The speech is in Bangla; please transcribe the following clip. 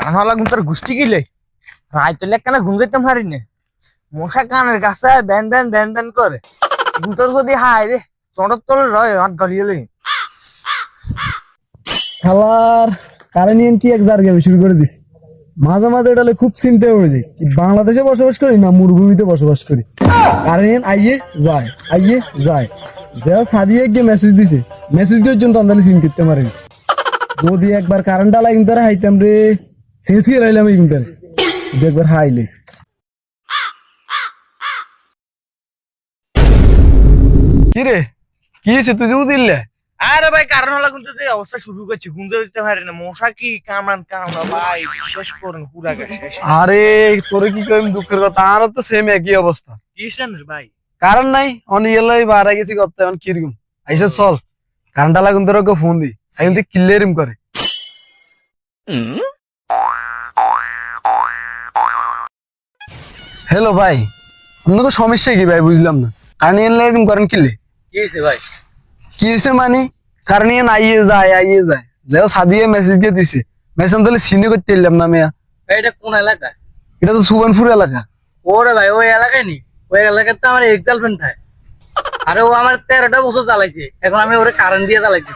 কারণ হলা তোর গুষ্টি গিলে। রায় তো লেখ ঘুম যেতে পারি না। মশা কানের কাছে ব্যান ব্যান ব্যান ব্যান করে। যদি হাই রে, চড়ত তোর রয় লই। খালার কারেন্ট এক জায়গায় শুরু করে দিস? মাঝে মাঝে এটা খুব চিন্তা হয়ে যায়। বাংলাদেশে বসবাস করি না মরুভূমিতে বসবাস করি? কারেন্ট আইয়ে যায় আইয়ে যায়। যে সাদিয়ে গিয়ে মেসেজ দিছে মেসেজ পর্যন্ত আন্দালে সিন করতে পারেনি যদি একবার কারেন্টটা লাগিন তারা হাইতাম রে। রাইলাম কিন্তু একবার কি রে? কি হয়েছে? তুই যে দিল্লে আরে ভাই কারণ হলা গুণ যে অবস্থা শুরু করছি ঘুম যেতে পারি না। মশা কি কামড়ান কামড়া ভাই শেষ করুন পুরা শেষ। আরে তোরে কি কইম দুঃখের কথা? তো সেম একই অবস্থা। কিসেন ভাই? কারণ নাই অনেক এলাই বাড়া গেছি করতে এখন কীরকম? আইসা চল। কারণটা লাগুন তোর ফোন দি। সাইন তুই কিল্লেরিম করে। হ্যালো ভাই। আপনাকে সমস্যা কি ভাই? বুঝলাম না। কারণ এলাইরিম করেন কিল্লে কি হয়েছে ভাই? কি হয়েছে মানে? কারণ ইয়ে আইয়ে যায় আইয়ে যায়। যাও সাদিয়ে মেসেজ দিয়ে দিছে। মেসেজ তাহলে সিনে করতে এলাম না মেয়া। ভাই এটা কোন এলাকা? এটা তো সুবানপুর এলাকা। ওরে ভাই ওই এলাকায় নি? ওই এলাকাতে আমার এক গার্লফ্রেন্ড থাকে। আরে ও আমার তেরোটা বছর চালাইছে। এখন আমি ওরে কারেন্ট দিয়ে চালাইছি